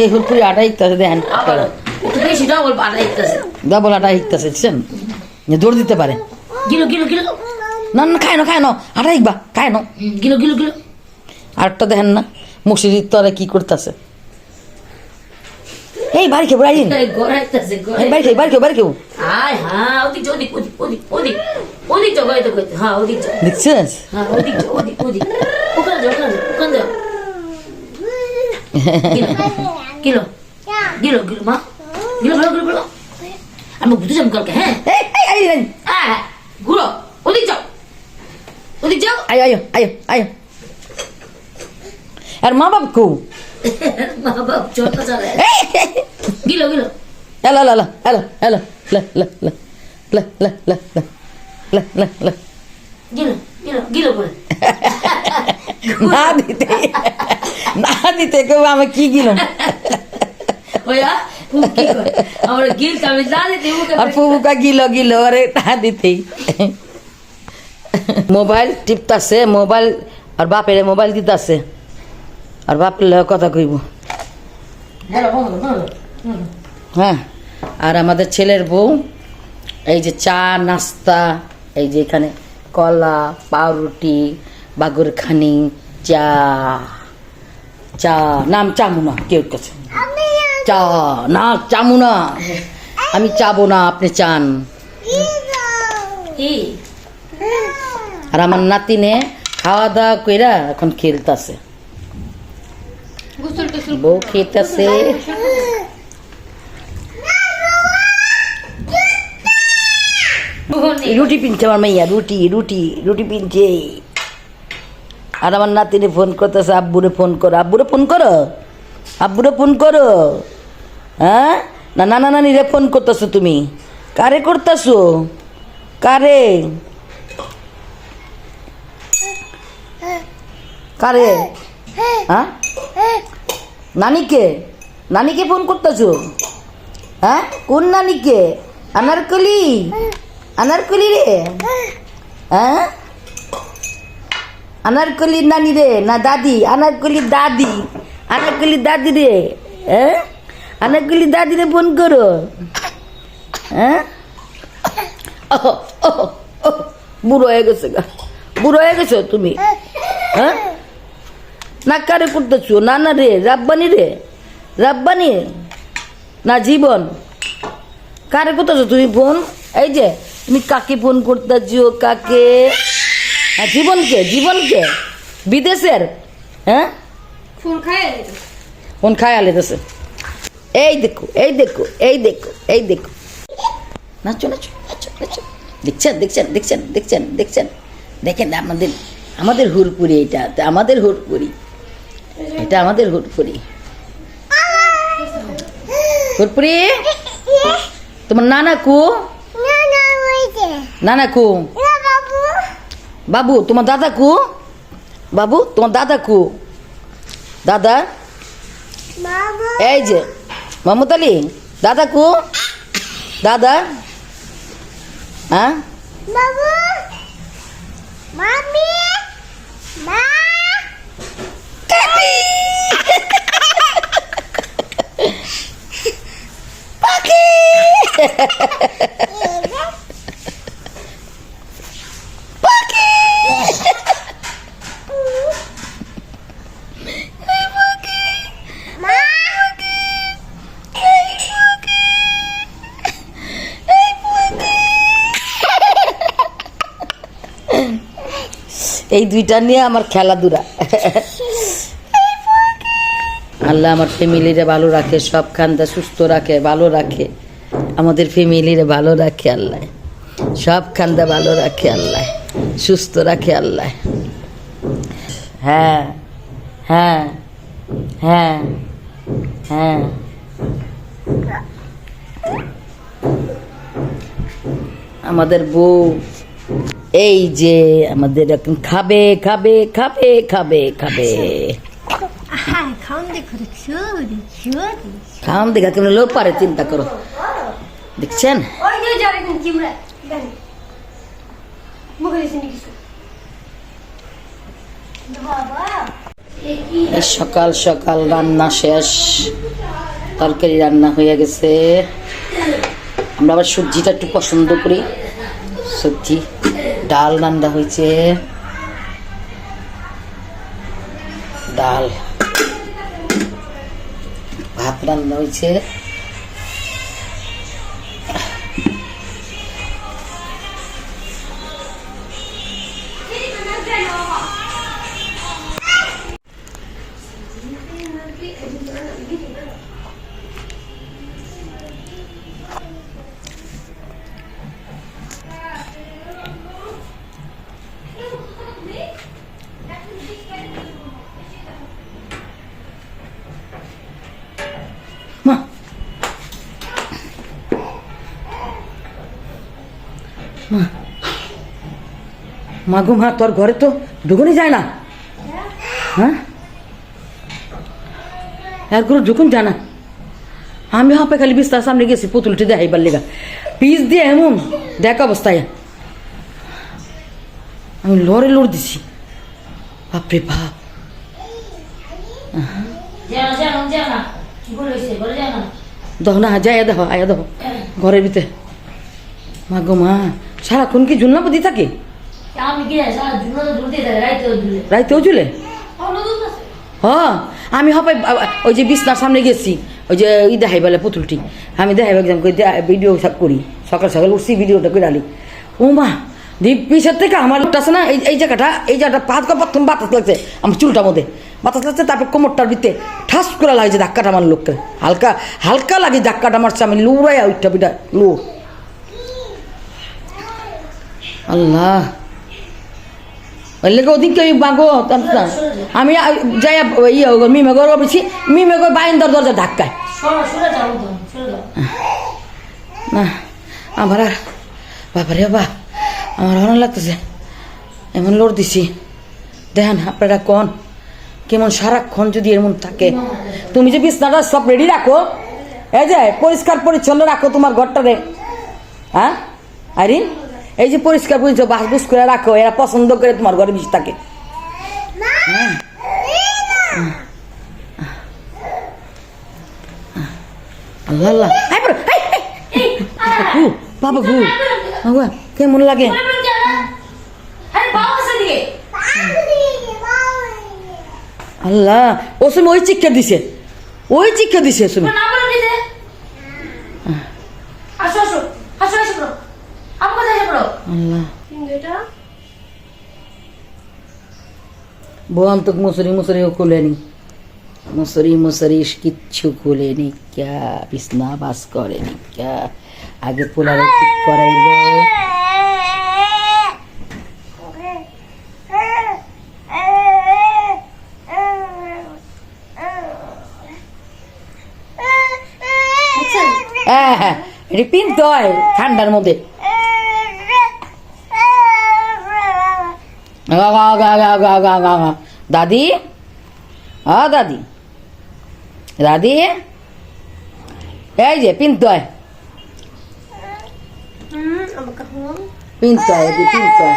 এই হুটপুরি আটা ইকতেছে দেখেন। ডবল আটা ইকতেছে বুঝছেন? দৌড় দিতে পারে। গিলো গিলো গিলো। না না খায় না খায় না। আটা ইকবা খায় না। গিলো গিলো গিলো। আটটা দেখেন না মুসিদির তলে কি করতেছে। এই বাড়ি খেয়ে বাড়ি বাড়ি খেয়ে বাড়ি খেয়ে বাড়ি খেয়ে দেখছিস হ্যাঁ ওদিক ওদিক ওদিক ওখানে ওখানে ওখানে গিলো গিলো গিলো মা গিলো গিলো গিলো গিলো আমি ঘুরতে যাব কালকে হ্যাঁ হ্যাঁ ঘুরো ওদিক যাও ওদিক যাও আয় আয় আয় আয় আর মা বাপ কো মা বাপ চলতে চলে গিলো গিলো এলা এলা এলা এলা লা লা লা লা লা লা লা লা লা লা গিলো গিলো গিলো করে না দিতে না দিতে কেউ আমি কি গিলাম না আর ফুবুকা গিলো গিলো আরে তা দিতেই মোবাইল টিপতাছে মোবাইল আর বাপের মোবাইল দিতাছে। আর বাপের কথা কইব। হ্যাঁ আর আমাদের ছেলের বউ এই যে চা নাস্তা এই যে এখানে কলা পাউরুটি বাগুরখানি চা চা নাম চামু না কেউ কাছে? চা না চামু না আমি চাবো না আপনি চান। আর আমার নাতিনে খাওয়া দাওয়া কইরা এখন খেলতাছে। বউ খেতেছে রুটি পিনছে আমার মাইয়া রুটি রুটি রুটি পিনছে। আর আমার নাতিনে ফোন করতেছে, আব্বুরে ফোন করো। আব্বুরে ফোন করো? আব্বুরে ফোন করো? হ্যাঁ? না, নানা নানিরে ফোন করতেছো তুমি। কারে করতেছো? কারে? কারে? হ্যাঁ? নানিকে? নানিকে ফোন করতেছো? হ্যাঁ? কোন নানিকে? আনারকলি? আনারকলি রে? হ্যাঁ? আনারকলির নানি রে, না দাদি? আনারকলির দাদি। আনারকলির দাদি রে হ্যাঁ আনারকলির দাদি রে ফোন করো। হ্যাঁ বুড়ো হয়ে গেছে গা। বুড়ো হয়ে গেছো তুমি? হ্যাঁ না কারে করতেছো? না না রে, রাব্বানি রে। রাব্বানি? না, জীবন। কারে করতেছো তুমি ফোন? এই যে, তুমি কাকে ফোন করতেছো, কাকে? জীবনকে জীবনকে বিদেশের হ্যাঁ? ফোন খায় আলেতেছে এই দেখো এই দেখো এই দেখো এই দেখো। নাচো নাচো নাচো নাচো। দেখছেন দেখছেন দেখছেন দেখছেন দেখছেন? দেখেন আমাদের আমাদের হুরপুরি এটা তা আমাদের হুরপুরি এটা আমাদের হুরপুরি হুরপুরি তোমার নানা কু? নানা কু? বাবু তোমার দাদা কু বাবু তোমার দাদা? কু দাদা এই যে আলী দাদা কু দাদা? হ্যাঁ? বাবু। মামি। মা। এই দুইটা নিয়ে আমার খেলাধুলা। আল্লাহ আমার ফ্যামিলিরে ভালো রাখে, সব খান্দা সুস্থ রাখে, ভালো রাখে। আমাদের ফ্যামিলিরে ভালো রাখে আল্লাহ। সব খান্দা ভালো রাখে আল্লাহ, সুস্থ রাখে আল্লাহ। হ্যাঁ হ্যাঁ হ্যাঁ হ্যাঁ। আমাদের বউ এই যে আমাদের এখন খাবে খাবে খাবে খাবে খাবে। হ্যাঁ খাওন দেখো লোক পারে চিন্তা করো। দেখছেন? সকাল সকাল রান্না শেষ। তরকারি রান্না হয়ে গেছে। আমরা আবার সবজিটা একটু পছন্দ করি। সবজি। ডাল রান্না হয়েছে। ডাল। ভাত রান্না হয়েছে। মা। মা মা তোর ঘরে তো ঢুকুনি যায় না। হ্যাঁ? একগুলো ঢুকুন যায় না। আমি হাঁপে খালি বিস্তার সামনে গেছি পুতুলটি দেখাইবার লেগা পিস দিয়ে এমন দেখ অবস্থায়। আমি লড়ে লড় দিছি। বাপরে বাপ। না। দেখো না। যাই দেখো আয়া দেখো ঘরের ভিতরে। মা গো মা। সারাক্ষণ কি তো দুলতে থাকে রাইতেও জুলে। অন্য দুল আছে। হ আমি হপাই ওই যে বিছনার সামনে গেছি ওই যে ই দেখাই বলে পুতুলটি। আমি দেখাই একদম করে ভিডিও করি। সকাল সকাল উঠছি ভিডিওটা করে আলি ও মা দীপ পিছের থেকে আমার লোকটা আছে না এই এই জায়গাটা এই জায়গাটা পাত করে প্রথম বাতাস লাগছে আমার চুলটার মধ্যে। বাতাস লাগছে তারপর কোমরটার ভিতরে ঠাস করে লাগছে ধাক্কাটা আমার লোককে। হালকা হালকা লাগে ধাক্কাটা মারছে আমি লুড়াই উঠটা পিঠা লু আল্লাহ। ওই লেগে ওদিকে ওই বাগো আমি যাই ইয়ে মিমে গর বলছি মিমে গো বাইন্দার দরজা ধাক্কায়। না আমার আর বাবারে বাবা আমার ভালো লাগতেছে। এমন লোড দিছি। দেখেন আপনারা কোন? কেমন সারাক্ষণ যদি এমন থাকে। তুমি যে বিছনাটা সব রেডি রাখো এই যে পরিষ্কার পরিচ্ছন্ন রাখো তোমার ঘরটারে। হ্যাঁ? আরিন? এই যে পরিষ্কার পরিচ্ছন্ন বাসগুস করে রাখো, এরা পছন্দ করে তোমার ঘরে বেশি থাকে। বাবা কেমন লাগে? আল্লাহ, ওসুমি ওই শিক্ষা দিছে। ওই শিক্ষা দিছে ওসুমি। আল্লাহ। এটা বোন তো মুসরি মুসরি খুলেনি। মুসরি মুসরি কিচ্ছু খুলেনি ক্যা বিছনা বাস করেনি ক্যা আগে পোলারে ঠিক করাইলো। হ্যাঁ হ্যাঁ এটি পিনতে হয় ঠান্ডার মধ্যে। দাদি? অ দাদি। দাদি? এই যে পিন্তয় পিন্তয় পিন্তয়